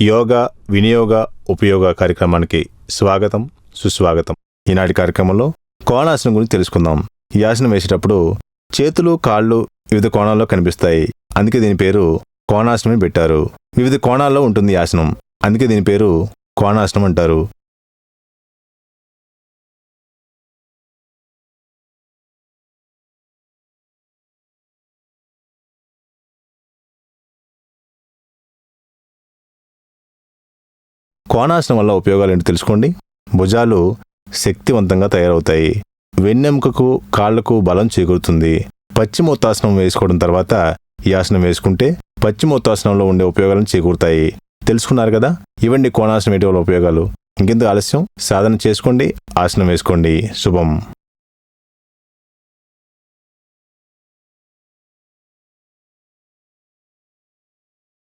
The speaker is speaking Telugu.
యోగా వినియోగ ఉపయోగ కార్యక్రమానికి స్వాగతం సుస్వాగతం. ఈనాటి కార్యక్రమంలో కోణాసనం గురించి తెలుసుకుందాం. ఈ ఆసనం వేసేటప్పుడు చేతులు కాళ్ళు వివిధ కోణాల్లో కనిపిస్తాయి. అందుకే దీని పేరు కోణాసనం పెట్టారు. వివిధ కోణాల్లో ఉంటుంది ఆసనం. అందుకే దీని పేరు కోణాసనం అంటారు. కోణాసనం వల్ల ఉపయోగాలు ఏంటో తెలుసుకోండి. భుజాలు శక్తివంతంగా తయారవుతాయి. వెన్నెముకకు కాళ్ళకు బలం చేకూరుతుంది. పశ్చిమోత్తాసనం వేసుకోవడం తర్వాత ఈ ఆసనం వేసుకుంటే పశ్చిమోత్తాసనంలో ఉండే ఉపయోగాలను చేకూరుతాయి. తెలుసుకున్నారు కదా? ఇవండి కోణాసనం ఏంటి ఉపయోగాలు? ఇంకెందుకు ఆలస్యం? సాధన చేసుకోండి ఆసనం వేసుకోండి. శుభం.